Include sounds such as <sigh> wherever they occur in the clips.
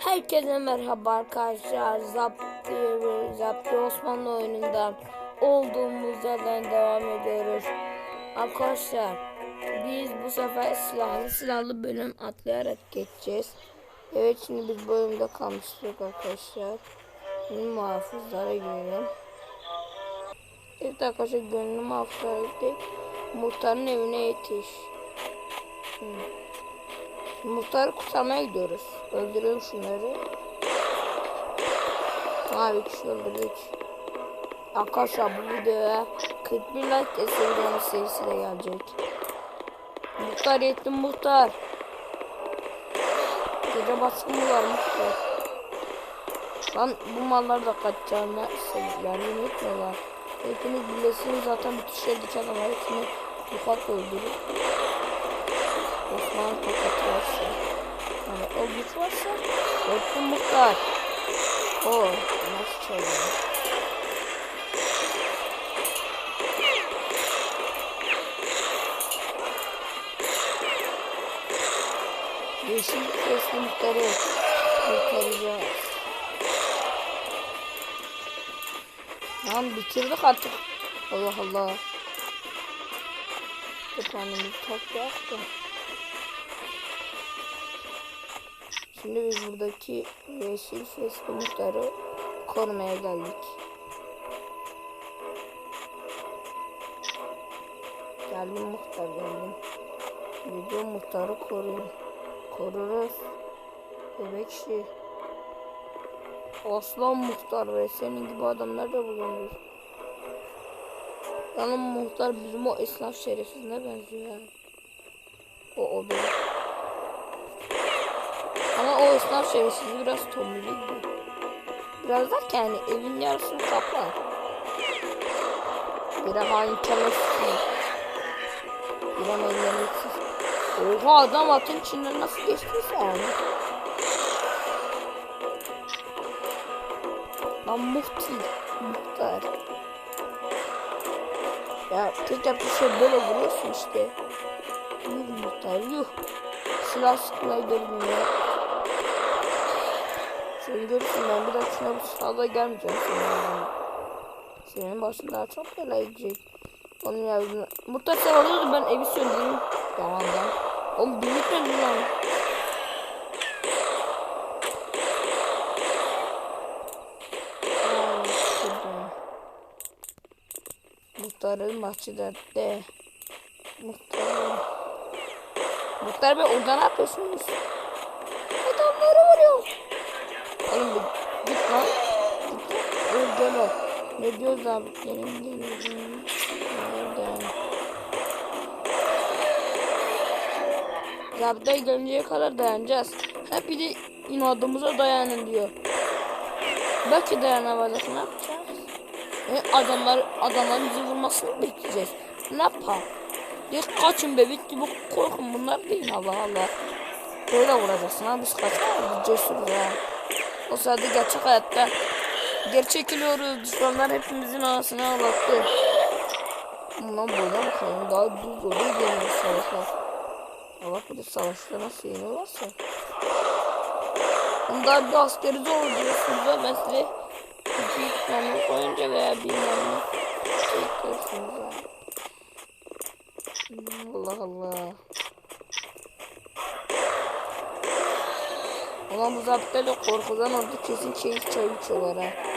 Herkese merhaba arkadaşlar. Zapti, Zapti Osmanlı oyunundan olduğumuz yerden devam ediyoruz. Arkadaşlar biz bu sefer silahlı silahlı bölüm atlayarak geçeceğiz. Evet şimdi biz bölümde kalmıştık arkadaşlar. Şimdi muhafızlara girelim. Evet arkadaşlar gönlü muhafızlara gittik. Muhtarın evine yetiş. Hmm. Muhtarı kurtarmaya gidiyoruz. Öldürelim şunları. Abi kişi öldürdük. Arkadaşlar bu videoya 41 like deseyden serisi de gelecek. Muhtar yettim muhtar. Gece baskın mı var muhtar? Lan bu mallar da kaçacağına yardım etmiyorlar. Hepiniz bilesiniz zaten bütün şehirdeki adamlar hepsini ufak öldürür. Osman tokatı varsa. Yani o güç varsa Korkun muhtar. O nasıl çalıyor? Yeşil muhtarı kurtaracağız. Lan bitirdik artık. Allah Allah. Efendim topraktı. Şimdi biz buradaki yeşil sesli muhtarı korumaya geldik. Geldim muhtar geldim. Video muhtarı koruyun. Koruruz. Bebek şey. Aslan muhtar ve senin gibi adamlar da bulunur. Yanım muhtar bizim o esnaf şerefsizine benziyor. O o benim. Ama o esnaf şerefsizi biraz tombuluydu. Biraz da yani evin yarısını kaplar. Bir de hain kelleşsiz. Bir de meymenetsiz. Oha adam atın içinden nasıl geçtiyse yani. Lan muhti. Muhtar. Ya tek yaptığı şey böyle vuruyorsun işte. Yuh muhtar yuh. Silah sıkmayı bilmiyor. Sen görürsün ben bir dakika bu sırada gelmeyeceğim senin Senin başın daha çok bela gidecek. Onun yardım. Muhtar sen alıyordu ben evi söndüreyim. Yalandan. Oğlum birlikte mi lan? Muhtarın bahçede de. Muhtarın. Muhtar Bey orada ne yapıyorsunuz? Adamları vuruyor. Oğlum bir git lan. Git lan. Öl gel o. Diyoruz abi? Benim geliyorum. Nereden? Zabıta gelinceye kadar dayanacağız. Ha bir de inadımıza dayanın diyor. Belki dayanamayacağız. Ne yapacağız? E, adamlar, adamların bizi vurmasını bekleyeceğiz? Ne yapalım? Diyor kaçın bebek gibi korkun bunlar değil Allah Allah. Böyle vuracaksın ha biz kaçmayız cesuruz ha. O sırada gerçek hayatta geri çekiliyoruz. Düşmanlar hepimizin anasını ağlattı. Ulan böyle bakalım daha düz dolu geliyor savaşlar. Allah de savaşta nasıl yeniyorlarsa. Daha bir askeri zor diyorsunuz ve ben size iki tane koyunca veya bilmem ne şey diyorsunuz ya. Allah Allah. Ulan bu zaptayla korkudan orada kesin çay çay içiyorlar ha.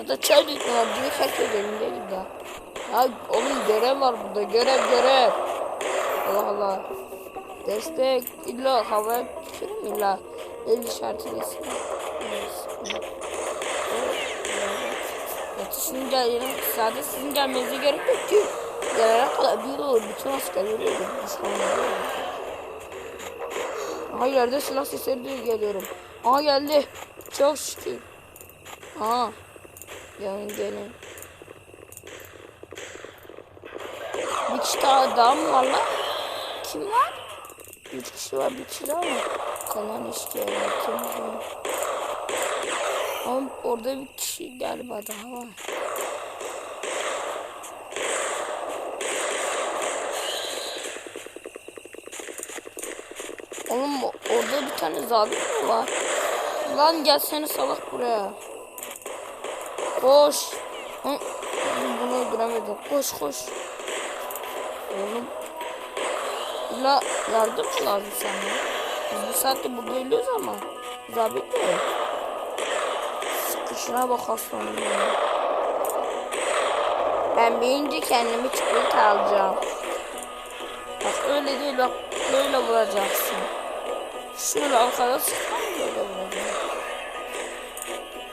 Ya da çay da içmiyorlar. Direkt herkes elindeydi daha. Ya oğlum görev var burada. Görev görev. Allah Allah. Destek illa havaya tükürüm illa. El işaretiyle Yatışın gel sadece sizin gelmenize gerek yok ki. Gelene kadar bir olur. Bütün askerleri öldürdü. Düşmanları öldürdü. Aha yerde silah sesleri de geliyorum. Aha geldi. Çok şükür. Aha. Gelin gelin. Bir kişi daha, mı var lan? Kim var? Üç kişi var bir kişi daha mı? Kalan işçiler kim var? Ama orada bir kişi galiba daha var. Oğlum orada bir tane zabit mi var? Lan gelsene salak buraya. Koş. Bunu öldüremedim. Koş koş. Oğlum. La yardım mı lazım sana? Biz bir saattir burada ölüyoruz ama. Zabit mi? Sıkışına bak aslanım. Ben birinci kendimi çikolata alacağım. Bak öyle değil bak böyle vuracaksın. Şöyle arkada vuracaksın.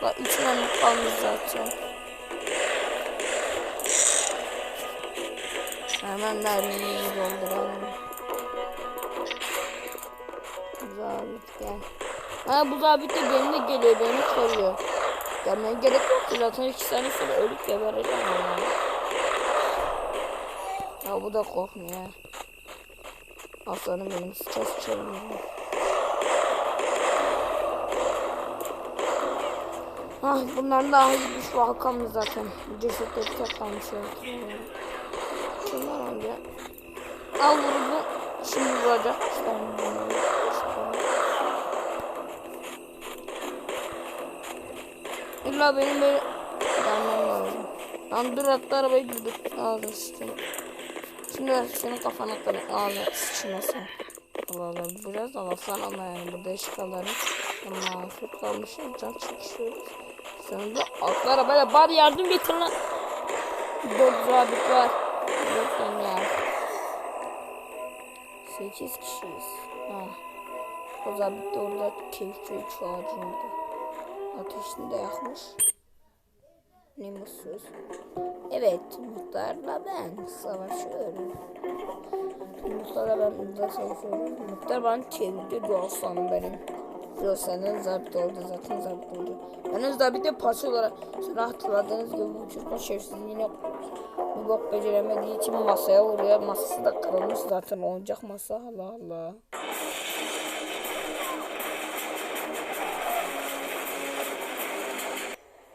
Bak üç mermi kalmış zaten. Hemen mermimizi dolduralım. Zabit gel. Ha bu zabit de benimle geliyor beni koruyor. Gelmeye gerek yok ki zaten iki saniye sonra ölüp gebereceğim ya. Ya bu da korkmuyor. Aslanım benim sıça sıça Ah bunların daha iyi şu halkamdı zaten. Cesetleri tek kalmış evet. Şunlar önce. Al vurdu. Şimdi vuracak. İşte. İşte. İlla benim böyle gelmem lazım. Lan dur hatta arabayı durdur. Ağzını sıçtım. Şimdi ver senin kafana kadar ağzını sıçmasın. Allah Allah biraz da laflar ama yani burada eşkaların mahsur kalmışız can çekişiyoruz. Sonunda altlı arabayla bari yardım getir lan. Dört zabit var. Dört tane ya. Sekiz kişiyiz. Ha. O zabit de orada keyifçi üç ağacın orada. Ateşini de yakmış. Ne mutsuz. Evet, Muhtar'la ben savaşıyorum. Muhtar'la ben burada savaşıyorum. Muhtar bana çevirdi diyor aslanım benim. Diyor senden zabit oldu zaten zabit oldu. Ben zabit de parça olarak sonra hatırladığınız gibi bu çocukun şerefsizliği yine bir bok beceremediği için masaya vuruyor. Masası da kırılmış zaten oyuncak masa Allah Allah.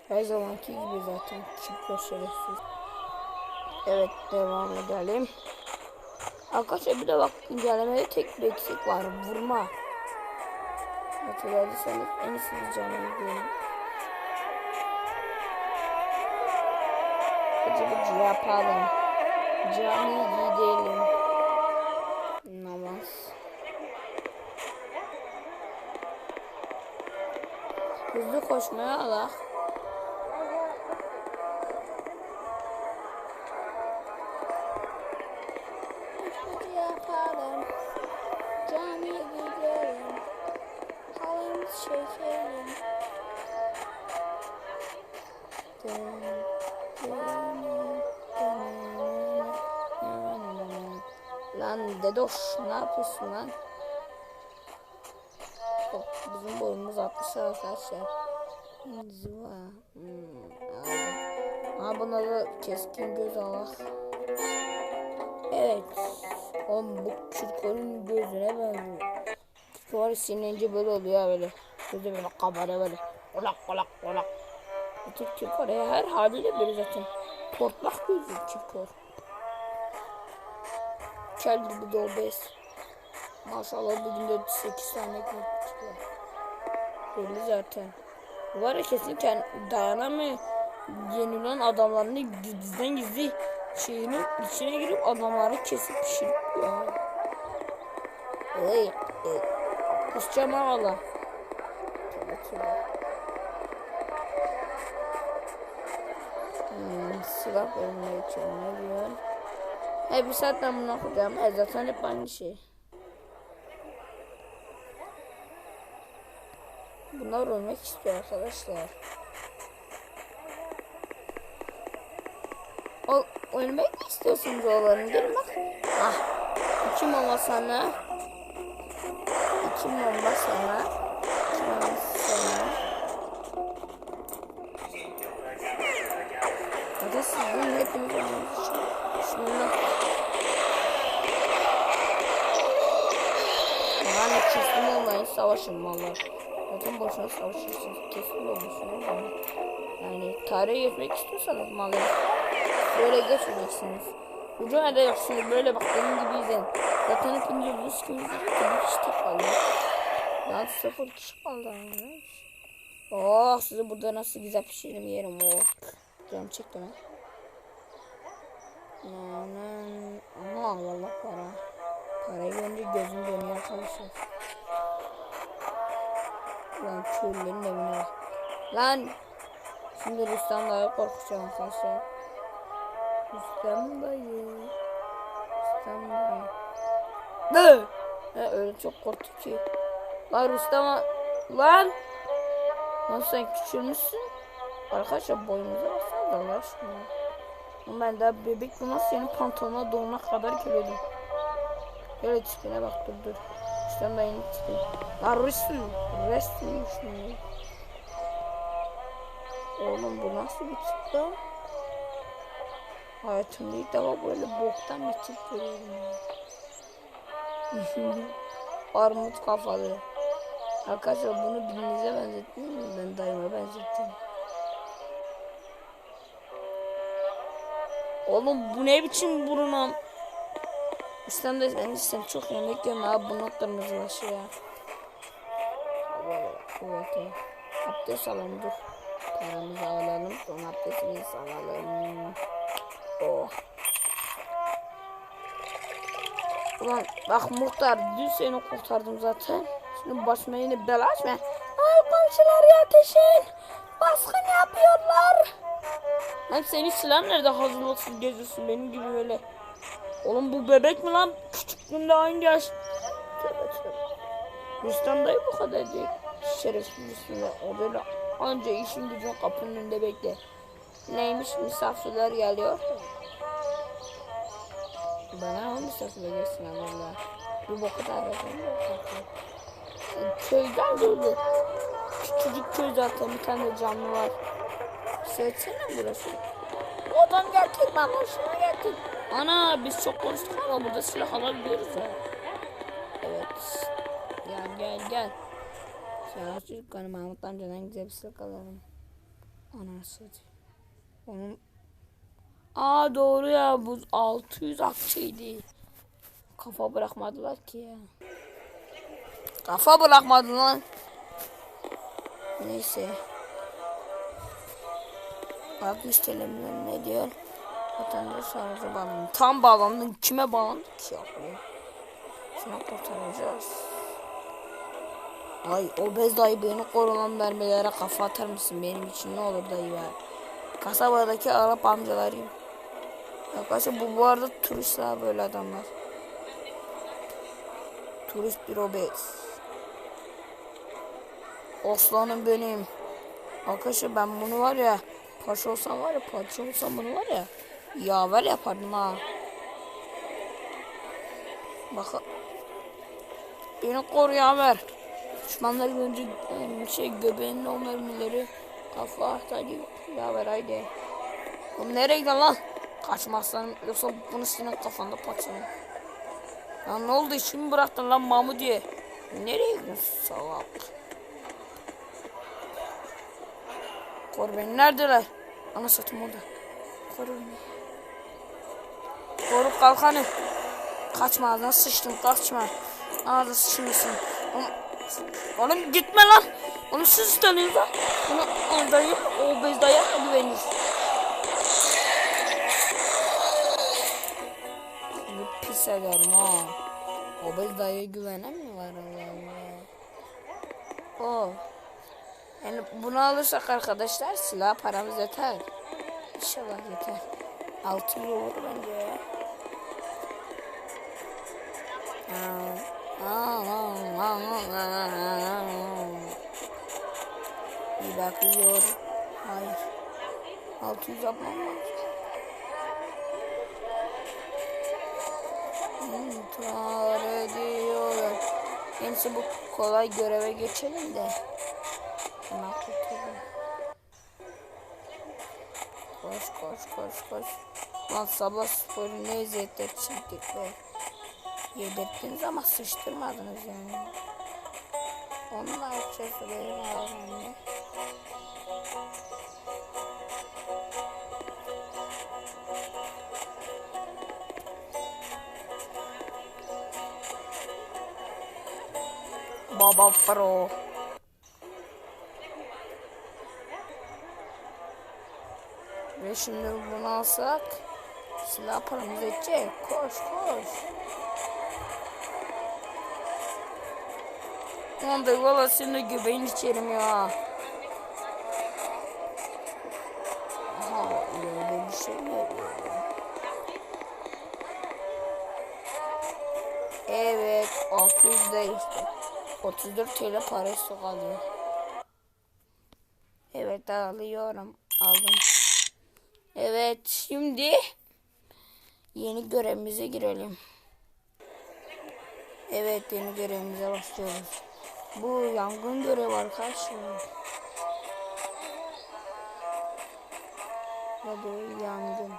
Her zamanki gibi zaten çıkıyor şerefsiz. Evet devam edelim. Arkadaşlar bir de bak güncellemede tek bir eksik var. Vurma. Hatırladıysanız en iyisi bir canım diyelim. Acaba yapalım. Camiye gidelim. Namaz. Hızlı koşmaya alak. Yapıyorsun lan? Bak bizim boyumuz 60 arkadaşlar. Zıva. Hmm, aldım. Ha buna da keskin göz alak. Evet. Oğlum bu çirkolun gözüne benziyor. Sonra sinirlenince böyle oluyor böyle. Gözü böyle kabarıyor böyle. Kolak kolak. Bu tür çirkol ya her haliyle böyle zaten. Portlak gözü çirkol. Kel gibi de obez. Maşallah bugün de 8 tane ekmek çıkıyor. Belli zaten. Bu var ya kesin kend- dayanamıyor. Yenilen adamlarını gizliden gizli şeyinin içine girip adamları kesip pişirip ya. Ey, ey. Kusacağım tövbe. Hmm, silah bölümüne geçelim ne diyor? He bir saatten bunu okuyacağım. E zaten hep aynı şey. Bunlar ölmek istiyor arkadaşlar. O, ölmek mi istiyorsunuz oğlanın? Gelin bak. Ah. İki mama sana. İki mama sana. İki mama sana. Hadi sizin hepiniz ölmek için. Bismillah. Yani kesin olmayın savaşın vallahi. Zaten boşuna savaşırsınız. Kesin olmuşsunuz ama. Yani tarihe geçmek istiyorsanız malı. Böyle geçmeyeceksiniz. Ucu edersiniz böyle bak benim gibi izleyin. Zaten hepiniz yüz kim bir kitap kaldı. Daha sıfır kişi kaldı. Oh sizi burada nasıl güzel pişiririm yerim oh. Canım çekti lan. Aman ama Allah para. Parayı görünce gözüm dönüyor arkadaşlar. Lan köylülerin evine. Lan. Şimdi Rüstem dayı korkacağım arkadaşlar. Rüstem dayı. Rüstem dayı. Ne? He, öyle çok korktu ki. Lan Rüstem Lan. Lan sen küçülmüşsün. Arkadaşlar boyumuza baksana Allah aşkına. Ben daha bebek bunu senin pantolonuna donuna kadar keliyordum. Öyle tipine bak dur dur. Rüstem dayının tipi. Lan Rüstem. Rüstem şunu. Oğlum bu nasıl bir tip lan? Hayatımda ilk defa böyle boktan bir tip görüyorum. <laughs> Armut kafalı. Arkadaşlar bunu birinize benzettiniz mi? Ben dayıma benzettim. Oğlum bu ne biçim burunum? İslam'da sen çok yemek yeme abi bunun kırmızılaşı ya. Böyle kuvveti. Abdest alalım dur. Paramızı alalım sonra abdestimizi alalım. Oh. Ulan bak muhtar dün seni kurtardım zaten. Şimdi başıma yine bela açma. Ay komşular yetişin. Baskın yapıyorlar. Hem senin silah nerede hazırlıksız geziyorsun benim gibi böyle. Oğlum bu bebek mi lan? Küçüklüğünde aynı yaş. Tövbe tövbe. Rüstem dayı bu kadar değil. Şerefsiz üstünde. O böyle anca işin gücün kapının önünde bekler. Neymiş misafirler geliyor. Bana o misafirler gelsin valla. Bir boku da aradım. Köyden dolu. Küçücük köy zaten bir tane canlı var. Seçsene burası. Odam getir ben hoşuma getir. Ana biz çok konuştuk ama burada silah alabiliyoruz ya. Evet. Gel gel gel. Sen çocuk hani Mahmut amcadan güzel bir silah alalım. Anası. Onun Aa doğru ya bu 600 akçeydi. Kafa bırakmadılar ki ya. Kafa bırakmadı lan. Neyse. Bak listelemler ne diyor? Vatandaş aracı bağlandı. Tam bağlandın. Kime bağlandı ki ya? Şuna kurtaracağız. Ay obez dayı beni korunan mermilere kafa atar mısın benim için ne olur dayı ya. Kasabadaki Arap amcalarıyım. Arkadaşlar bu bu arada turistler böyle adamlar. Turist bir obez. Oslanım benim. Arkadaşlar ben bunu var ya paşa olsam var ya paşa olsam bunu var ya yaver yapardım ha. Bak beni koru yaver. Düşmanlar görünce şey göbeğinin o mermileri kafa hadi yaver haydi. Oğlum nereye gidiyorsun lan? Kaçmazsan yoksa bunu senin kafanda patlarım. Lan ne oldu işimi bıraktın lan Mahmut diye. Nereye gidiyorsun salak? Koru beni neredeler? Ana satım orada. Koru beni. Koru kalkanı. Kaçma ağzına sıçtım kaçma. Ağzına sıçmışsın. Oğlum, gitme lan. Oğlum siz tanıyorsunuz lan. Onu dayı, o bez dayı güveniyor. Bu pis ederim ha. O bez dayıya güvenemiyorlar Allah Allah. Oh. Yani bunu alırsak arkadaşlar silah paramız yeter. İnşallah yeter. Altı yıl olur bence ya. Bir bakıyor. Hayır. 600 yapmam lazım. İntihar ediyorlar. Neyse bu kolay göreve geçelim de. Hemen kurtulalım. Koş koş koş koş. Lan sabah sporu ne eziyetler çektik be. Yedirdiniz ama sıçtırmadınız yani. Onunla yapacağız benim ağzımda. Baba Pro. Ve şimdi bunu alsak silah paramız edecek. Koş koş. Onda valla senin de göbeğin içerim ya. Aha öyle bir şey mi? Evet 600 de işte. 34 TL parası kalıyor. Evet alıyorum. Aldım. Evet şimdi yeni görevimize girelim. Evet yeni görevimize başlıyoruz. Bu yangın görevi arkadaşlar. Hadi yangın.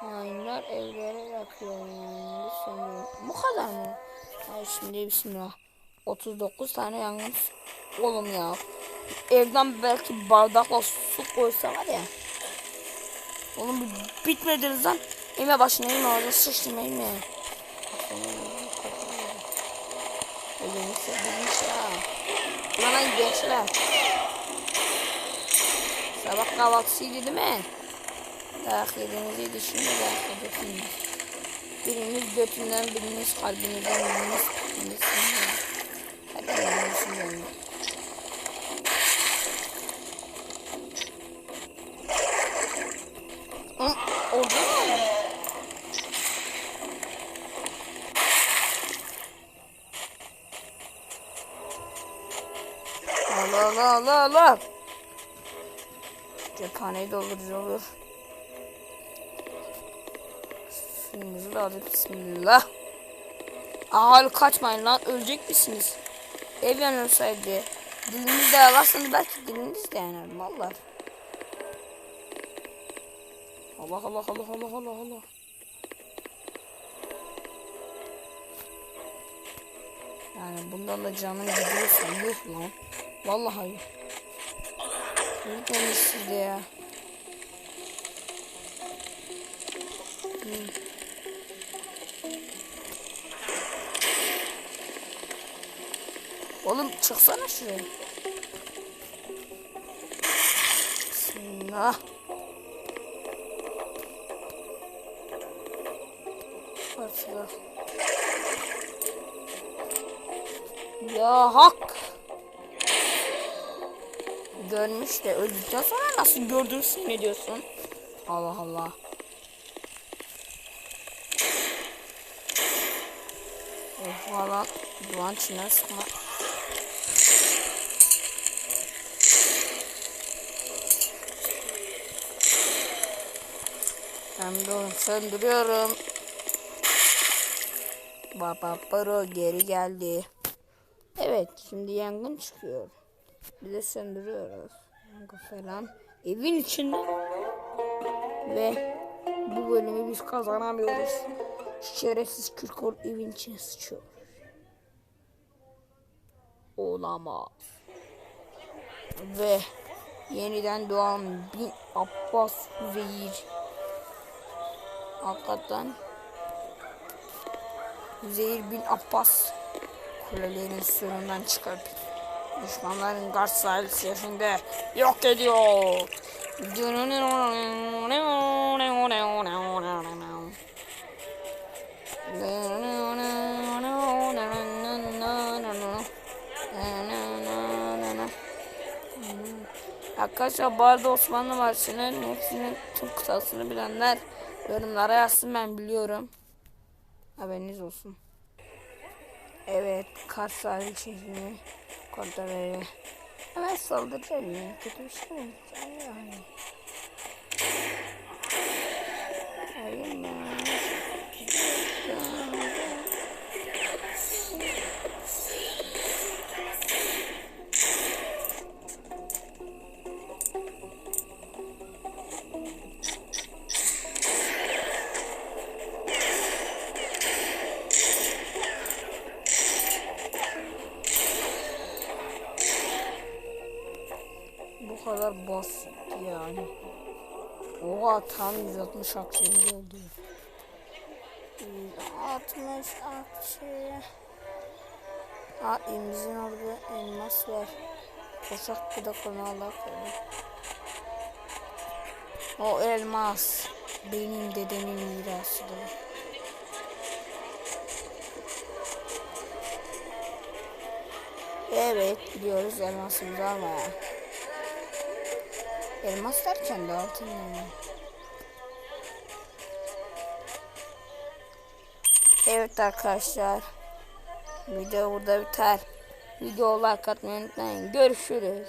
Hainler evlere yakıyor. Söndürüyor. Bu kadar mı? Ay şimdi bismillah. 39 tane yangın. Oğlum ya. Evden belki bardakla su koysa var ya. Oğlum bitmediniz lan. Eme başına eme orada sıçtım eme. Elini sevdirmiş ya. Ulan gençler. Sabah kahvaltısıydı değil mi? Dayak yediğiniziydi şimdi dayak. Biriniz götünden, biriniz kalbinizden, biriniz pikinizden. Hadi yanlışım yanıyor. Hı, Oldu mu? Allah Allah Allah Allah. Cephaneyi doldurucu olur. Suyumuzu da aldık. Bismillah. Ahal kaçmayın lan. Ölecek misiniz? Ev yanıyorsaydı. Diliniz de yalarsanız belki diliniz de yanar. Mallar. Allah Allah Allah Allah Allah Allah. Yani bundan da canın gidiyorsa yuh lan. Vallahi yuh. Lütfen sizde ya. Hmm. Oğlum çıksana şuraya. Bismillah. Parçalar. Ya hak. Görmüş de öldükten sonra nasıl gördüğünü ne diyorsun? Allah Allah. Of valla duvan çiner sıkma. Ben de onu söndürüyorum. Baba Pro geri geldi. Evet şimdi yangın çıkıyor. Bir de söndürüyoruz. Falan. Evin içinde. Ve bu bölümü biz kazanamıyoruz. Şerefsiz Kürkor evin içine sıçıyor. Olamaz. Ve yeniden doğan bin Abbas Zehir. Hakikaten Zehir bin Abbas kulelerin suyundan çıkıp düşmanların Kars sahil şehrinde yok ediyor. Arkadaşlar bu arada Osmanlı Marşı'nın hepsinin tüm kısasını bilenler yorumlara yazsın ben biliyorum. Haberiniz olsun. Evet, Kars sahil şehrini kontrol eve. Hemen saldıracağım ya. Kötü bir şey mi? Yani. Hayır mı? 160 aksiyonuz oldu. 160 aksiyon. Ha imizin orada elmas var. Koşak bir de konalar O elmas benim dedemin mirasıdır. Evet biliyoruz elmasımız ama elmas derken de altın yani. Evet arkadaşlar video burada biter. Video like atmayı unutmayın. Görüşürüz.